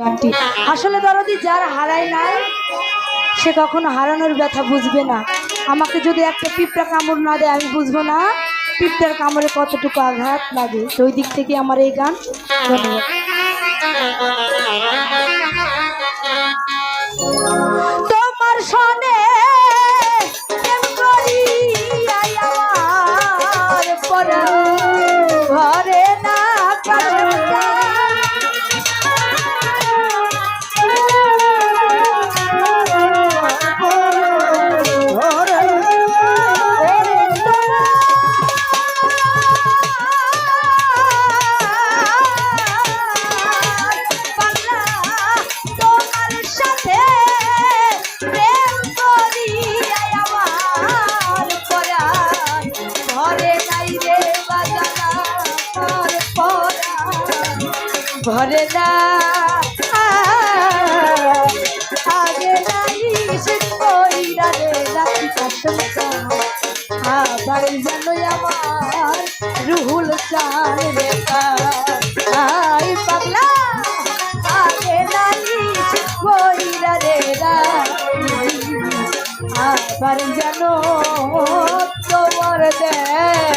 গানটি আসলে দরদি, যার হারায় নাই, সে কখনো হারানোর ব্যথা বুঝবে না। আমাকে যদি একটা পিঁপড়া কামড় না দেয়, আমি বুঝব না পিঁপড়ার কামড়ে কতটুকু আঘাত লাগে। তো ওই দিক থেকে আমার এই গান ধন্যবাদ। তোমার সনে আবার যেন আমার, রুহুল চান আই পাগলা, আগে নাই সে কইরা রে আবার যেন তোমার দেখা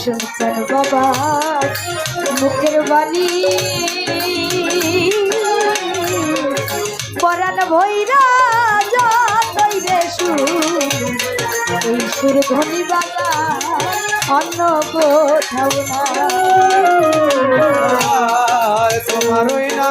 কাশন বাবা, মুখের বাণী। পরাণ ভৈরা রে সুর। এই সুর ধ্বনি বাবা অন্য কোথাও না। তোমার না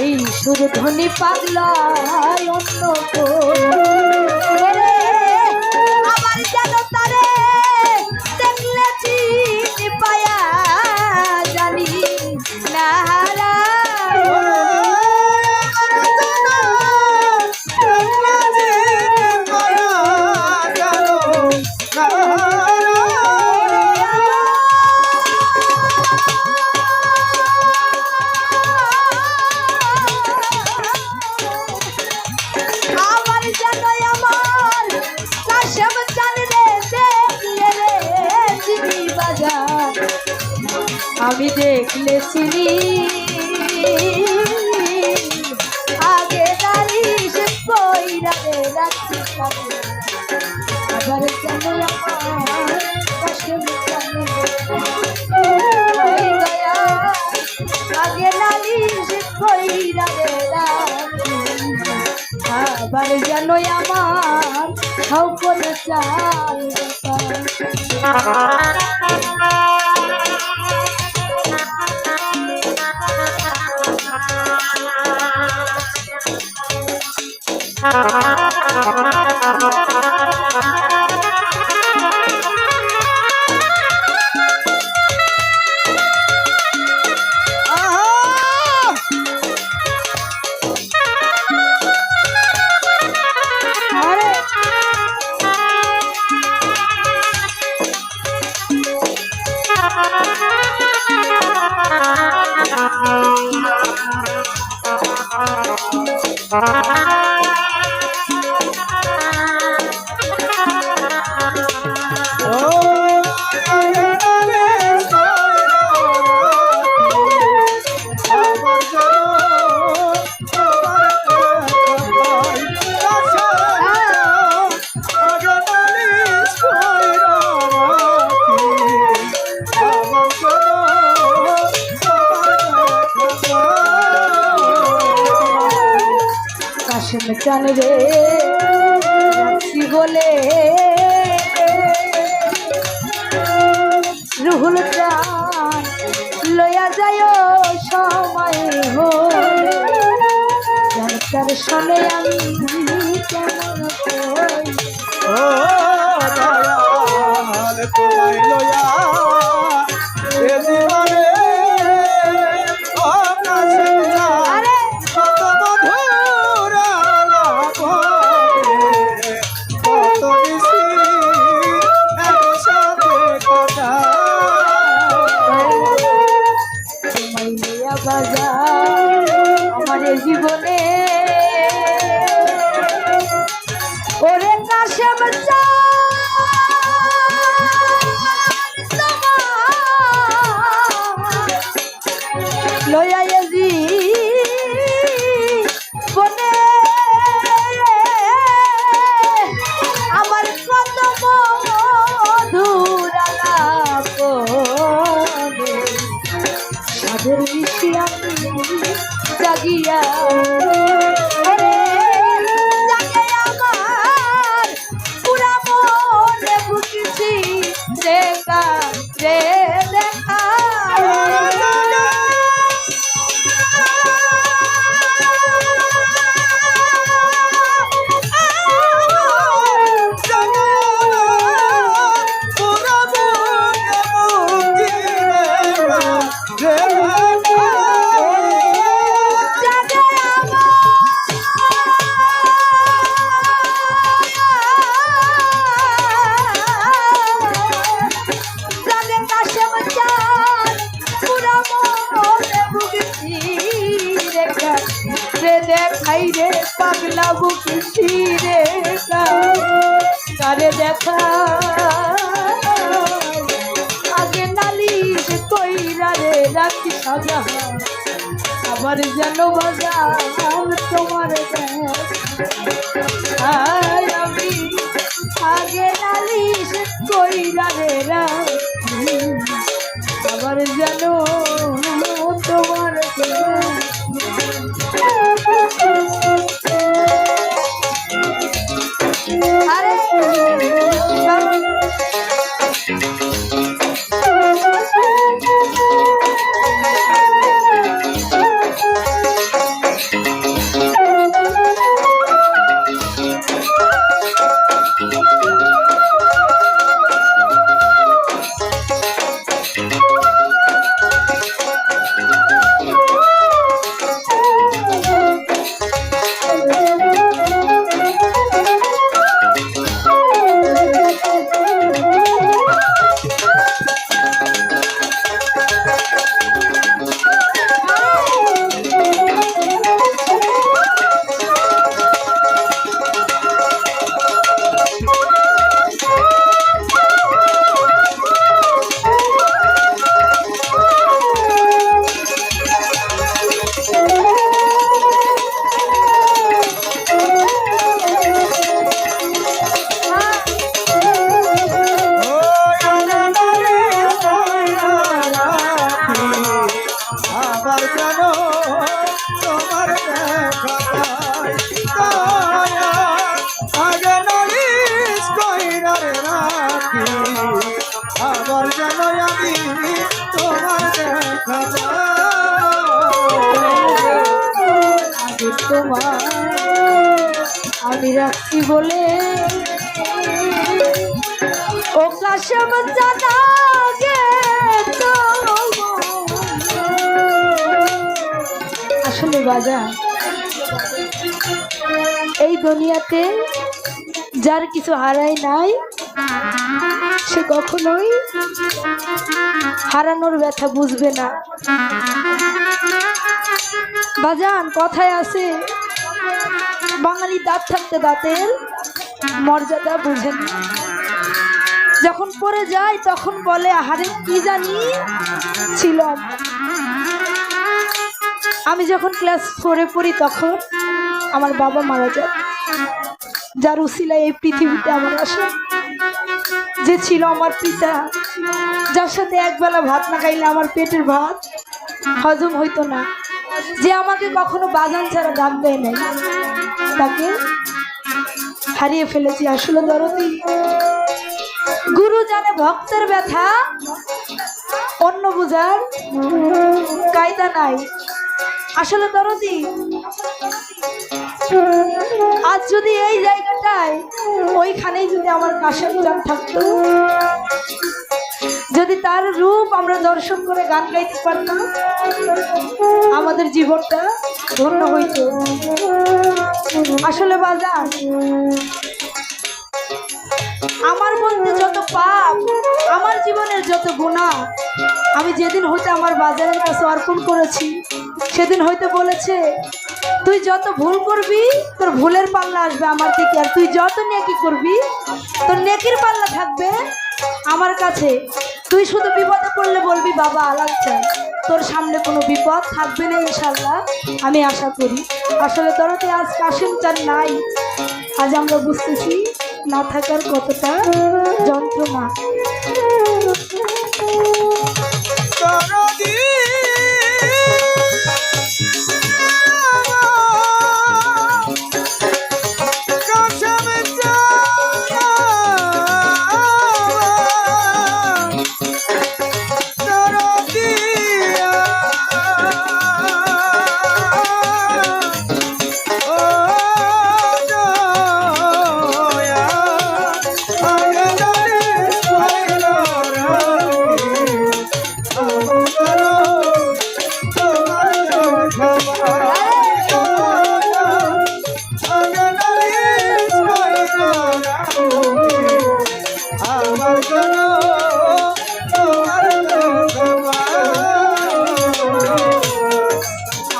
এই সুর ধ্বনি পাগলায় অন্য দেখলে চিনি আগে দাঁড়িয়ে সে কইরা রে রাখছি আবার আগে নালিশ কইরা রে আবার যেন আমার হাউ করে চাল চান রে বলে রুহুল চান লয়া যায় সময় হলে। যার শোনে আমি কেমন ও দয়াল লয়া রে দেখাই রে, পাগলা বুঝেছি রেখা কারে দেখা। আগে নালিশ কইরা রে রাখি সাজা। আবার যেন বাজার তোমার আমি আগে নালিশ কইরা রে রাখি। আবার যেন তোমার রাখছি বলে। ও কাশম আসলে বাজার এই দুনিয়াতে যার কিছু হারাই নাই, সে কখনোই হারানোর ব্যথা বুঝবে না। বাজান, কথায় আছে বাঙালি দাঁত থাকতে দাঁতের মর্যাদা বুঝেন যখন পড়ে যায়, তখন বলে, আহারে, কি জানি ছিল আমি যখন ক্লাস ফোরে পড়ি, তখন আমার বাবা মারা যায়। যার উসিলায় এই পৃথিবীতে আমার আসে যে ছিল আমার পিতা। যার সাথে একবেলা ভাত না খাইলে আমার পেটের ভাত হজম হইতো না। যে আমাকে কখনো বাজান ছাড়া গান দেয় নাই। তাকে হারিয়ে ফেলেছি। আসলে দরদি গুরু জানে ভক্তের ব্যথা, অন্য বুঝার কায়দা নাই। আসলে দরদি আজ যদি এই জায়গাটায়, ওইখানেই যদি আমার কাশের চান থাকতো, যদি তার রূপ আমরা দর্শন করে গান গাইতে পারতাম, আমাদের জীবনটা ধন্য আসলে বাজার, আমার মধ্যে যত পাপ, আমার জীবনের যত গুণা, আমি যেদিন হইতে আমার বাজারের কাছে অর্পণ করেছি, সেদিন হইতে বলেছে, তুই যত ভুল করবি, তোর ভুলের পাল্লা আসবে আমার থেকে, আর তুই যত নেকি করবি, তোর নেকির পাল্লা থাকবে আমার কাছে। তুই শুধু বিপদে পড়লে বলবি, বাবা, আলাদ তোর সামনে কোনো বিপদ থাকবে না ইনশাল্লাহ আমি আশা করি। আসলে তোরতে আজ কাশিম চান নাই, আজ আমরা বুঝতেছি না থাকার কতটা যন্ত্রণা।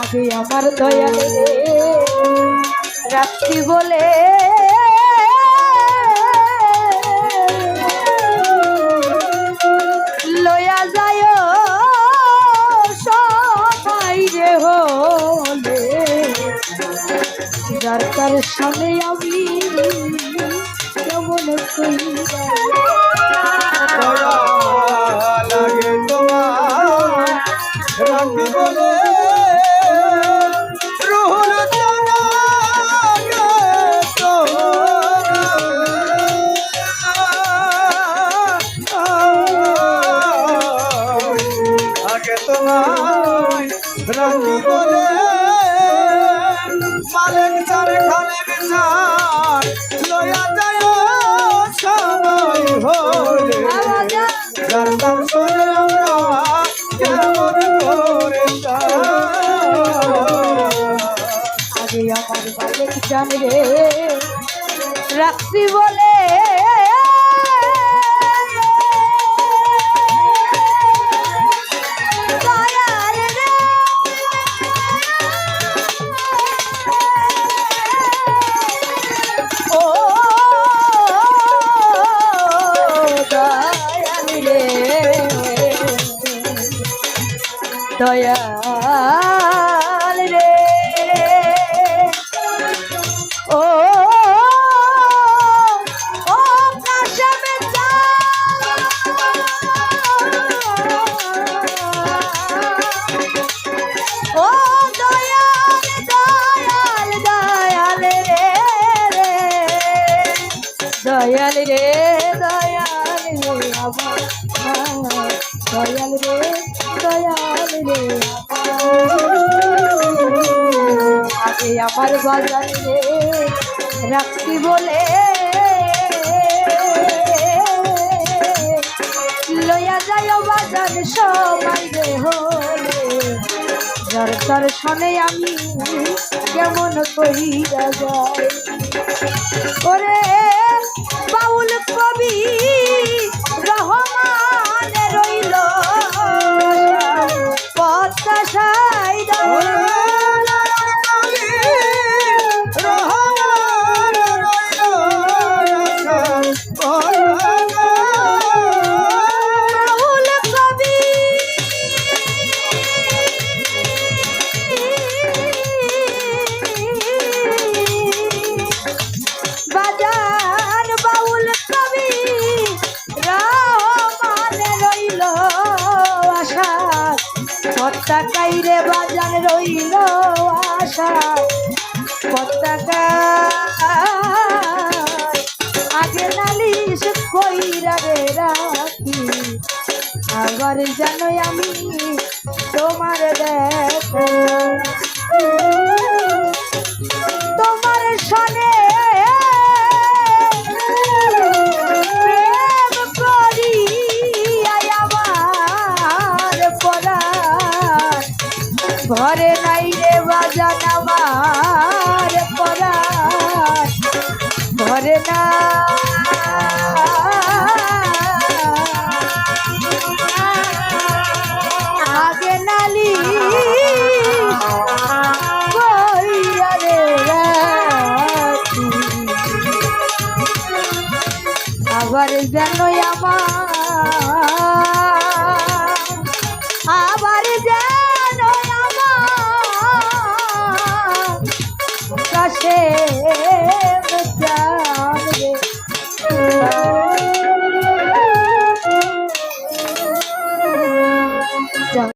আগে আমার দয়া রাত্রি বলে। লয়া যায় সবাই রে হলে। যার তার সামনে আমি কেমন কইরা আমার বালেক জানে রে। রাত্রি বলে রাখছি বলে লইয়া যায় বাজার সবাই রে হলে। যার তার আমি কেমন কইরা যায় ওরে বাউল কবি কইরা রাখি। আবার জানো আমি তোমার দেখো। Música